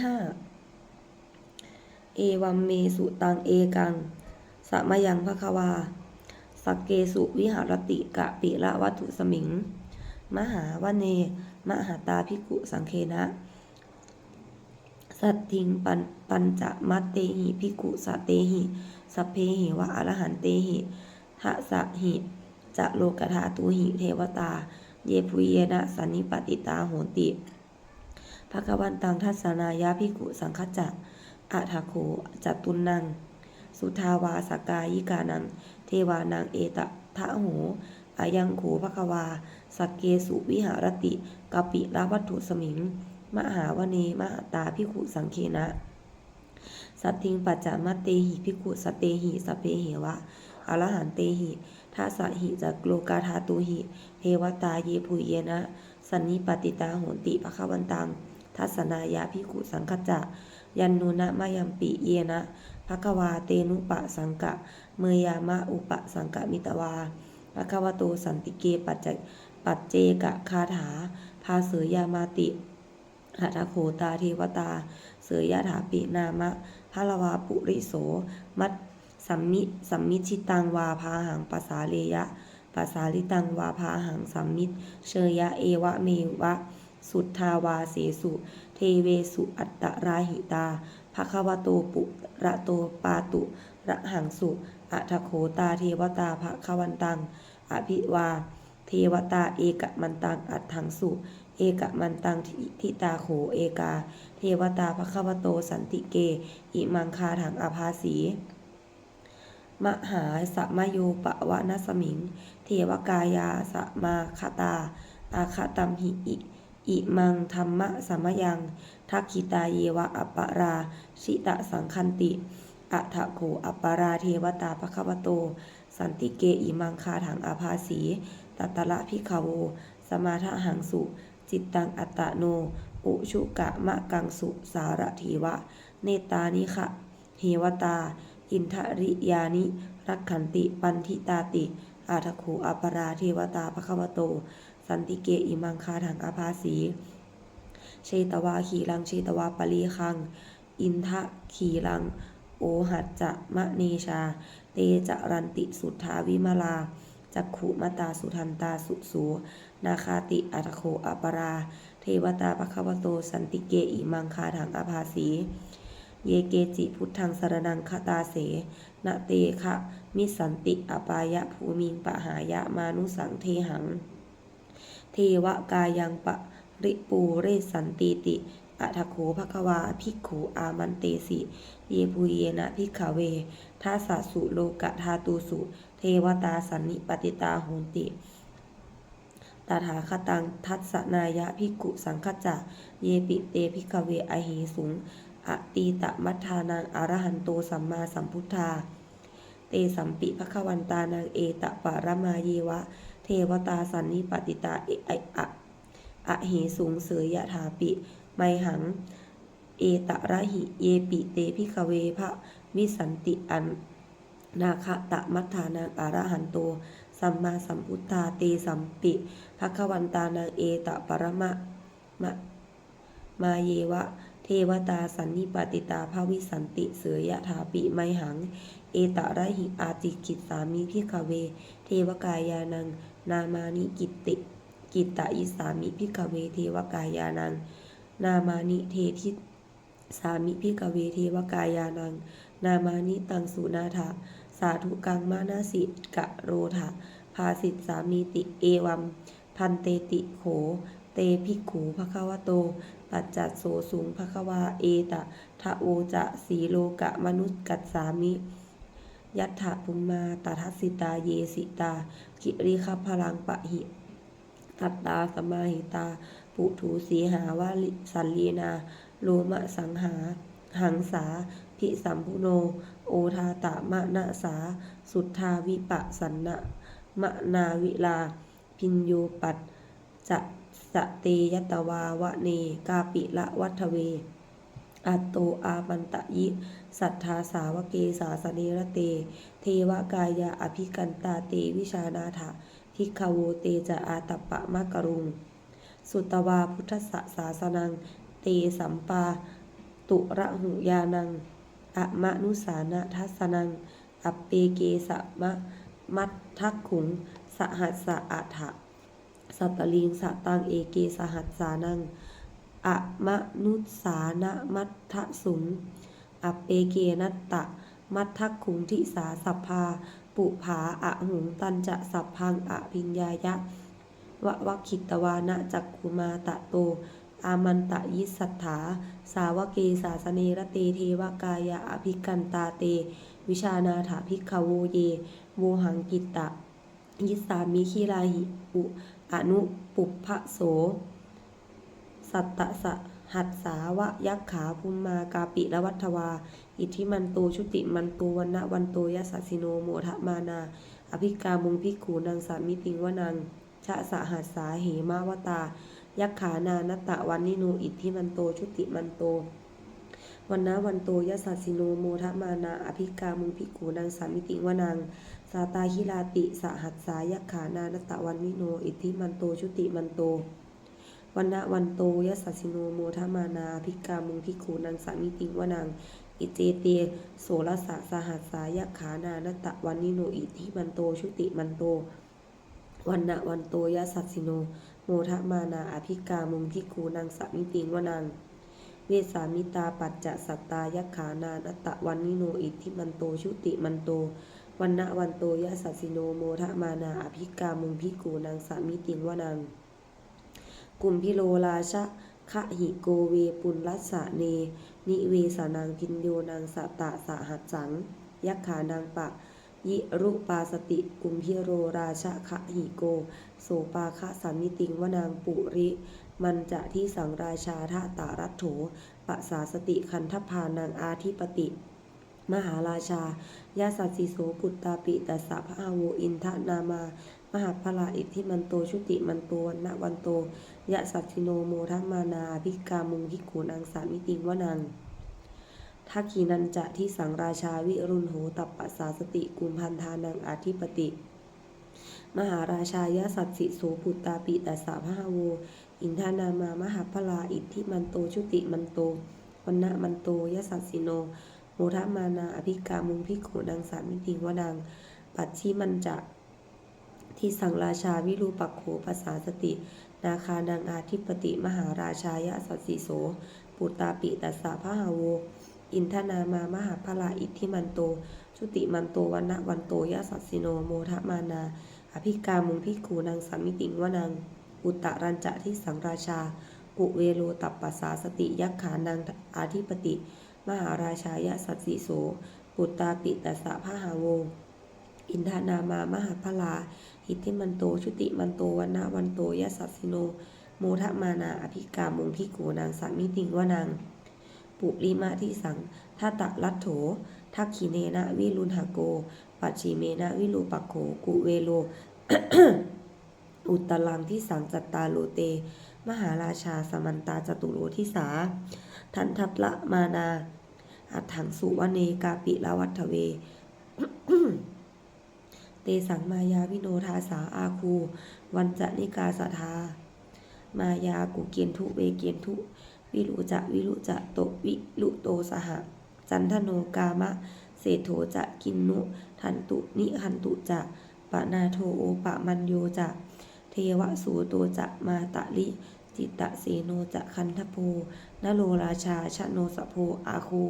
ห้าเอวัมเมสุตังเอกังสะมยังภควา สักเกสุวิหารติกะปิละวัตถุสมิง มหาวเน มหาตาภิกุสังเคนะ สัตทิงปันปัญจะมัตเตหิภิกุสะเตหิสัพเพหิวะอรหันเตหิทะสะหิจะโลกธาตุหิเทวตา เยปุเยนะสันนิปติตาโหติ ภควันตังทัศนายาภิกุสังคจักอาทาโคจตุนัง สุทาวาสกายิกานัง เทวานังเอตทะโหอายังโขภควา สักเกสุวิหารติกปิลวัตถุสมิง มหาวเนมหาตาภิกุสังเคนะ สัตทิงปัจจามัตเตหิภิกุสตเตหิสเพเหวะอรหันเตหิทัสะหิจักโลกาธาตุหิ เทวตาเยปุเยนะ สันนิปติตาโหติภควันตัง ทัศนายาภิกุสังคจะยันนุนะมายัมปิเยนะภควาเตนุปะสังกะ เมยามะอุปะสังกะมิตวาภควโตสันติเกปัจจปัจเจกะคาถาพาเสยยามาติหัตโขตาเทวตา เสยยะถาปินามะพะละวาปุริโส มัตสัมมิสัมมิชิตังวาพาหังปัสาเลยะปัสาลิตังวาพาหังสัมมิเชยยะเอวะเมวะ สุทธาวาเสสุ เทเวสุอัตตราหิตาภควโตปุระโตปาตุ ระหังสุอัทโขตาเทวตาภควันตัง อภิวา เทวตาเอกมันตังอัตถังสุ เอกมันตังทิตาโขเอกา เทวตาภควโตสันติเก อิมังคาถังอภาสีมหาสัมโยปะวะนสมิง เทวกายาสมาคตา อาคตัมหิอิ อิมังธรรมะสมยัง ทักขิตาเยวะอัปปารา ชิตะสังคันติ อัทะโขอัปปาราเทวตาภควโต สันติเกอิมังคาถังอาภาสีตัตตละพิคาโว สมาทหังสุ จิตตังอัตตโน อุชุกะมะกังสุสารถีวะ เนตานิคะเทวตา อินทริยานิ รักขันติ ปันทิตาติ อาทะโขอัปปาราเทวตาภควโต สันติเกอิมังคาถังอาภาสีเชตวาขีรังเชตวาปลีคัง อินทะขีรัง โอหัจจะมะเนชา เตจะรันติสุทธาวิมาลาจักขุมตาสุทันตาสุสูนาคาติอัตโคอปรา เทวตาปะคะวโตสันติเกอิมังคาถังอาภาสีเยเกจิพุทธังสรนังคตาเสนะเตคะมิสันติอปายะภูมิงปะหายะมานุสังเทหัง เทวกายังปะริปูเรสันติติอัทโขภควาภิกขุอามันเตสิ เยปุเยนะภิกขเวทาสะสุโลกะทาตูสุ เทวตาสันนิปติตาโหนติตถาคตังทัศนายะภิกขุสังคจะ เยปิเตภิกขเวอหิสุงอตีตะมัทธานังอรหันโตสัมมาสัมพุทธา เตสัมปิภควันตานังเอตะปะรมาเยวะ เทวตาสันนิปติตาเอไออะอะเหสุงเสยยะถาปิ ไมหัง เอตะระหิเยปิเตพิกเวพระวิสันติอัน นาคตะมัทธานังอรหันโต สัมมาสัมพุทธาเตสัมปิภควันตานังเอตะปรมะมะมาเยวะ เทวตาสันนิปติตาภาวิสันติเสยยะถาปิไมหัง เอตระหิอาติกิตสามิพิกเว เทวกายานัง นามานิกิตติกิตตะอิสามิพิกเวเทวกายานัง นามานิเททิสามิพิกเวเทวกายานัง นามานิตังสุนาถาสาธุกังมานาสิกะโรธาภาสิตสามีติเอวัม พันเตติโข เตภิกขูภควโต ปัจจัตโสสุงภควาเอตะทะโอจะสีโลกะมนุษย์กัสสามิ ยัตถะภูมาตทัสสิตาเยสิตากิริคพพลังปะหิตัตตาสมาหิตา ปุถูสีหาวาลิสันลีนา โลมะสังหา หังสา พิสัมพุโน โอทาตะมะนะสา สุทธาวิปะสันนะมะนาวิลา พินโยปัตจะสะเตยตวาวะเน กาปิละวัฒเว อัตโตอามันตะยิ สัทธาสาวเกสาสเนรเต เทวกายาอภิกันตาเตวิชานาถะทิคาโวเตจะอาตปปะมะกรุง สุตวาพุทธสสาสนัง เตสัมปา ตุระหุยานังอะมะนุสานะทัสนัง อัปเปเกสะมะมัททักขุง สหัสสะอะถะสัตตลิงสะตังเอเกสหัสสานัง อะมะนุสานะมัททะสุงอเปเกนัตตะ มัททักขุงทิสาสัพพา ปุผาอะหุงตันจะสัพพังอะพิญญายะวะวัคคิตวานะจักคุมาตะโต อามันตะยิสัทธา สาวเกสาสเนรเตเทวกายะอภิกันตาเต วิชานาถาภิกขโวเย โวหังกิตตะ ยิสามิคิลาหิอุ อนุปุพพะโส สัตตะสะหัสสาวะยักขาภูมมากาปิละวัฏวา อิทธิมันโตชุติมันโตวันนะวันโตยสัสสิโนโมทะมานา อภิกามุงพิขูนางสามิติงวนังชะสะหัสสาเหมาวตา ยักขานานตะวันนิโนอิทธิมันโตชุติมันโตวันนะวันโตยสัสสิโนโมทะมานาอภิกามุงพิกขูนางสามิติงวนังสาตาฮิลาติสหัสสายักขานานตะวันนิโน อิทธิมันโตชุติมันโต วันนะวันโตยสัสสิโนโมทมานาอภิกามุงพิกูนางสามิติงวนัง อิเจเตโสรสะสหัสสายขานานตะวันนิโนอิทิมันโตชุติมันโตวันนะวันโตยสัสสิโนโมทมานาอภิกามุงพิคูนางสามิติงวนังเวสามิตาปัจจะสัตตายขานานตะวันนิโนอิทิมันโตชุติมันโตวันนะวันโตยสัสสิโนโมทมานาอภิกามุงพิคูนางสามิติงวนัง กุมพิโลราชะคะหิโกเวปุลัสสะเน นิเวสานังพินโยนางสตตะสหัสสัง ยักขานางปะ ยิรุปาสติกุมพิโรราชะคะหิโก โสปาคะสามิติงวนางปุริ มันจะที่สังราชาทาตารัตโถปะสาสติคันทพานางอาทิปติมหาราชายาสัสสิโสปุตตาปิตัสสะพะอาโวอินทนามา มหาพลาอิทธิมันโตชุติมันโตวันนะวันโตยะสัสสิโนโมทัมานาภิกามุงพิกูนางสามิติวนังทักขีนันจะที่สังราชาวิรุณโหตัปปะสสาสติกุมพันธานังอาทิปติมหาราชายสัตสิโสปุตตาปิตัสสะพะหาโว อินทานามามหาพลาอิทธิมันโตชุติมันโตวันนะมันโตยสัสสิโน โมทะมานาอภิกามุงพิกขุนางสามิติวนัง ปัจฉิมันจะ ที่สังราชาวิรูปักโขภาษาสติ นาคานางอาทิปติมหาราชายะสัสสิโส ปุตตาปิตัสสะพะหาโว อินทนามามหาพลาอิทธิมันโต ชุติมันโตวันนะวันโตยะสัสสิโนโมทะมานา อภิกามุงพิกูนางสามิติงวนัง อุตตรัญจะที่สังราชา ปุเวโลตัปปัสสาสติยักขานางอาทิปติ มหาราชายะสัสสิโส ปุตตาปิตัสสะพะหาโวอินทานามามหาพลา อิทธิมันโต ชุติมันโตวันนะวันโตยะสัสสิโนโมทะมานาอภิกามุงพิกูนางสามิติงวานังปุริมาที่สังทัตตะลัทโถทักขิเนนะวิรุณหโก ปัจฉิเมนะวิรูปกโขกุเวโล อุตลังที่สังจัตตาโลเต มหาราชาสมันตาจตุโรทิสา ทันทัตละมานาอัถังสุวเนกาปิละวัฏเว เตสังมายาวิโนทาสาอาคู วันจะนิกาสทามายากุเกียนทุเวเกียนทุวิรุจะวิรุจะโตวิรุโตสหะจันทโนกามะเศโถจะกินนุทันตุนิหันตุจะปะนาโทโอปะมันโยจะเทวสูโตจะมาตะลิจิตตะเสโนจะคันทโพนโรราชาชโนสโพอาคู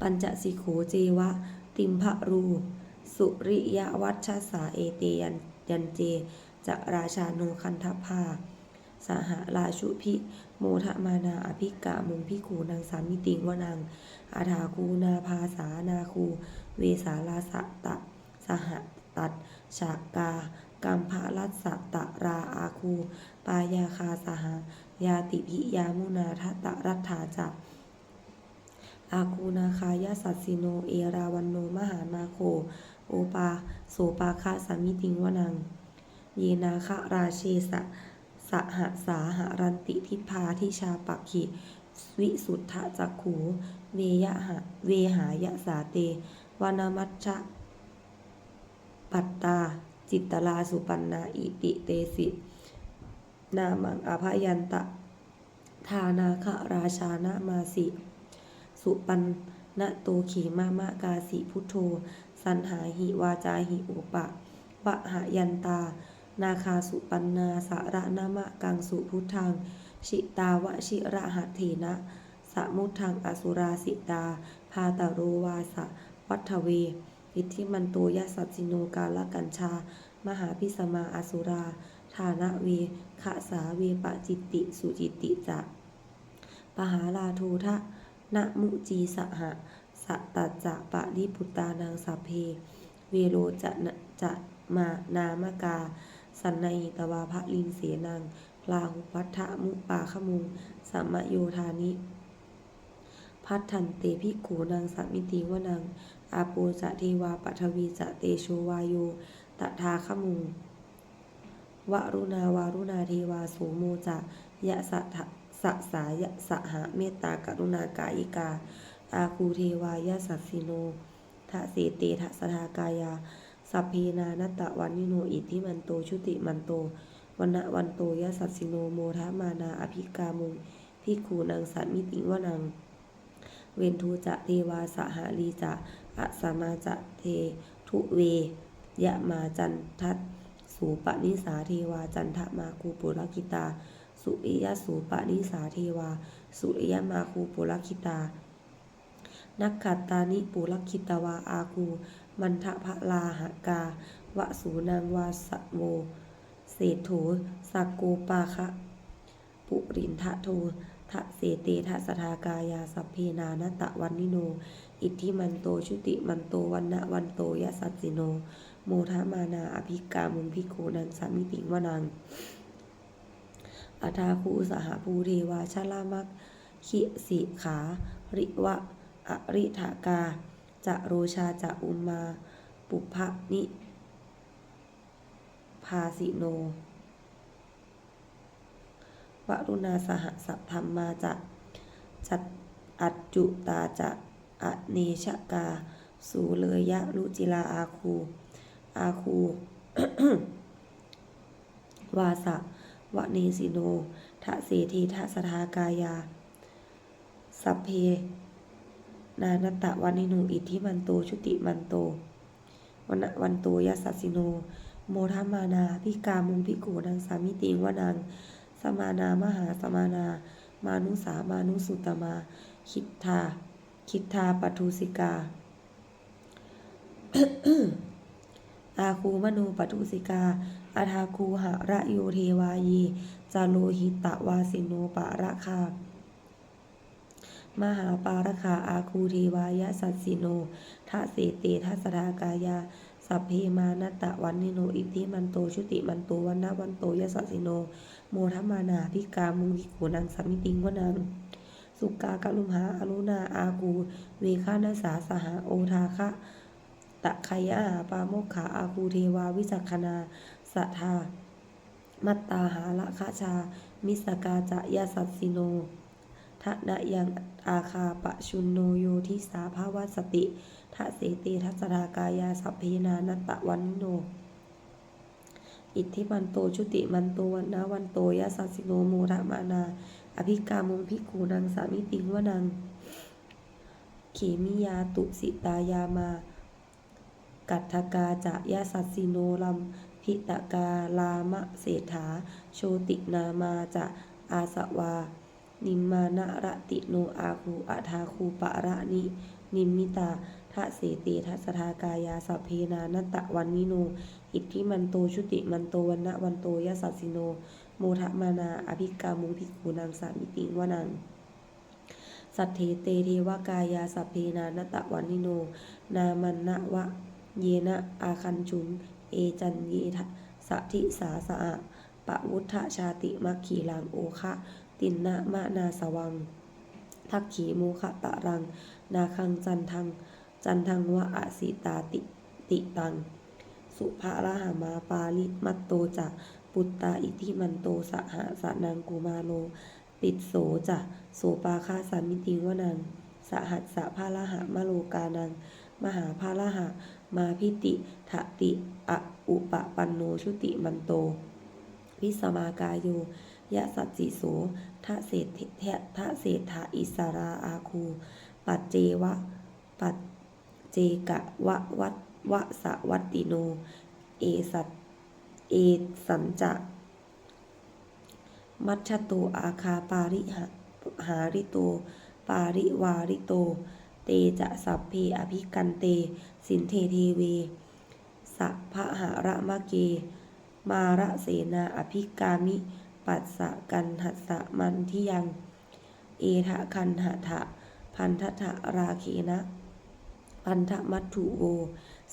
ปัญจสิโขเจวะ ติมภรู สุริยวัชสาเอเตยันยันเจจะราชาโนคันทภาสหราชุพิโมทะมานาอภิกะมุงพิคูนางสามิติงวนังอาถาคูนาภาสานาคูเวสาลาสะตะ สหตัดฉากากัมภาลัสะตะราอาคู ปายาคาสหายาติพิยามุนาทตะรัตถาจักอาคูนาคายาสัสสิโน เอราวันโน มหานาโค โอปาโสปาคะสามิติงวนัง เยนาคะราเชสะสหสาหรันติทิพาทิชาปักขิวิสุทธะจักขูเวยหะเวหายะสาเตวานามัชชะปัตตา จิตตลาสุปันนาอิติเตสิ นามังอภยันตะ ทานาคราชานะมาสิ สุปันนะโตเขมามะกาสิพุทโธ สันหาหิวาจาหิโอปะวะหะยันตา นาคาสุปันนาสาระนามะกังสุพุทธัง ชิตาวะชิระหะเถนะ สมุทังอสุราสิตา พาตาโรวาสะวัฏเว อิทธิมันโตยะสัจจิโนกาลกัญชา มหาพิสมาอสุรา ฐานะเวขะสาเวปะจิตติ สุจิตติจะปหาลาโททะนะมุจีสหะ สะตัจจะปะริปุตานังสัพเพ เวโรจะจะมานามกา สันในตวาภลินเสนังลาหุพัทธะมุปาขมุงสัมมโยธานิพัทธันเตพิกขูนางสัมมิติวนัง อาโปจะเทวาปัทวีจะเตโชวายโยตถาขมุงวรุณาวารุณาเทวาโสโมจะยะสะทะสะสายะสหะเมตตากรุณากายิกา อาคูเทวายะสัสสิโนทะเสเตทะสทากายา สัพเพนานตะวันนิโนอิทธิมันโตชุติมันโตวันนะวันโตยะสัสสิโนโมทะมานาอภิกามุงพิกขูนางสัมมิติวนัง เวนทูจะเทวาสหาลีจะอะสมาจะเททุเวยะมาจันทัตสูปนิสาเทวาจันทมาคูปุรกิตา สุริยสูปนิสาเทวา สุริยมาคูปุรคิตา นักขัตตานิปุรคิตวาอาคูมันทะพะลาหากาวะสูนางวาสโมเศรษโถสักโกปาคะปุรินทะโททะเสเตทะสทากายาสัพเพนานตะวันนิโน อิทธิมันโตชุติมันโตวันนะวันโตยะสัจจิโน โมทะมานาอภิกามุงพิโคนังสามิติงวนังอาทาคูสหภูเทวาชาลามักขิสิขา ริวะ อริธากา จะโรชาจะอุมา ปุพะนิภาสิโน วรุณาสหสัพธรรมมาจะจัดอัจจุตาจะอเนชกา สูเลยยะรุจิลาอาคู อาคู วาสะวะเนสิโนทะเสทีทะสทากายา สัพเพ นานตะวันิโนอิทธิมันโตชุติมันโตวันวันโตยัสสสิโน โมทัมานาพิกามุงพิกูนางสามิติงวนังสมานามหาสมานา มานุสามานุสุตมา คิทาคิทาปทุสิกาอาคูมโนปทุสิกา อาทาคูหะระโยเทวายี จาโลหิตะวาสิโนปะระคา มหาปารคาอาคูเทวายะสัสสิโนทะเสเตทัสรากายาสัพเพมานตตะวันนิโนอิทธิมันโตชุติมันโตวันนะวันโตยะสัสสิโน โมทมานาพิกามุงวิโขนังสัมมิติงวนังสุกากะลุมหาอรุณาอากูเวคานาสาสหาโอทาคะตะขยะหาปาโมกขาอาคูเทวาวิจักขณาสัทธามัตตาหาละคาชา มิสกาจะยาสัสสิโน ทะนะยังอาคาปะชุนโนโยทิสาภาวสติทะเสเตทัสรากายาสัพเพนานตตะวันโน อิทธิมันโตชุติมันโตวันนะวันโตยะสัสสิโนโมระมานา อภิกามุงพิกูนังสามิติงวนัง เขมิยาตุสิตายามา กัตถกาจะยะสัสสิโนลัมพิตกาลามะเศรษฐา โชตินามาจะอาสวา นิมมานะระติโนอาคูอาทาคูปะระนินิมมิตาทะเสเตทัสทากายาสัพเพนานตตะวันนิโน อิทธิมันโตชุติมันโตวันนะวันโตยะสัสสิโน โมทะมานาอภิกามุงพิกูนางสามิติวนัง สัทเทเตเทวกายาสัพเพนานตะวันนิโน นามันนะวะ เยนะอาคันจุนเอจันเยทะสะทิสาสะอะปะวุฒชาติมัคขีลังโอคะ ตินนะมะนาสวัง ทักขีโมคะตะรัง นาคังจันทัง จันทังวะอะสิตาติติตัง สุภาระหามาปาลิมัตโตจะปุตตาอิทิมันโตสหะสะนังกุมาโล ติดโสจะโสปาคาสามิติวนัง สหัสสะพาละหะมะโลกานัง มหาพาละหะมาพิติทติอะอุปปันโนชุติมันโต วิสมากายโย ยะสัจจิโสทะเศรษฐเทะเศรษาอิสราอาคู ปัจเจวะ ปัจเจกะวะวัตวะสะวัตติโน เอสัตเอสัญจะ มัชชโตอาคาปาริหะหาริโต ปาริวาริโต เตจะสัพเพอภิกันเต สินเทเทเวสัพพะหาระมะเก มาระเสนาอภิกามิ ปัสสะกันหัสสะมันทิยัง เอทะคันหะทะพันทะทะราเคนะ พันธมัตถุโว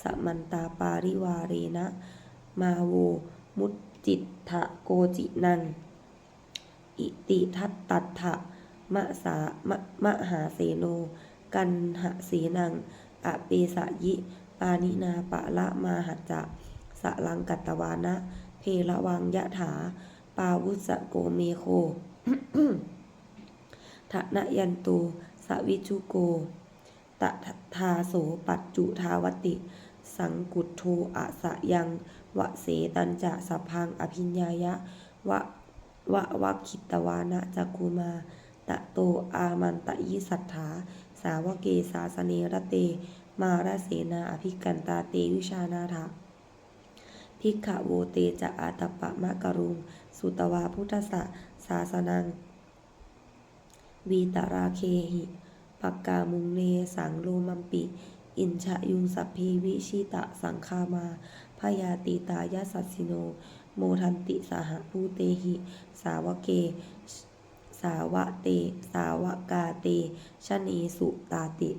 สมันตาปาริวาเรนะ มาโว มุตจิตทะโกจินัง อิติทัตตัตถะมะสามะมะหาเสโน กันหะเสนังอเปสะยิ ปานินาปะละมาหัจจะสะลังกัตตวานะ เพละวังยะถา ปาวุสะโกเมโคทะนะยันตูสวิชุโก ตะทาโสปัจจุทาวติ สังกุทโทอะสะยังวะเสตันจะสพพังอภิญญายะ วะวะวะคิตวานะจักกุมา ตะโตอามันตะยิสัทธา สาวเกสาสเนระเต มาราเสนาอภิกันตาเตวิชานาถา ภิกขโวเตจะอาตปะมะกรุง สุตวาพุทธสะสาสนัง วีตราเคหิปักกามุงเนสังโลมัมปิ อินชะยุงสัพพีวิชิตะสังคามาพยาติตายาสัสสิโน โมทันติสหภูเตหิ สาวเก สาวะเต สาวกาเตชนีสุตาติ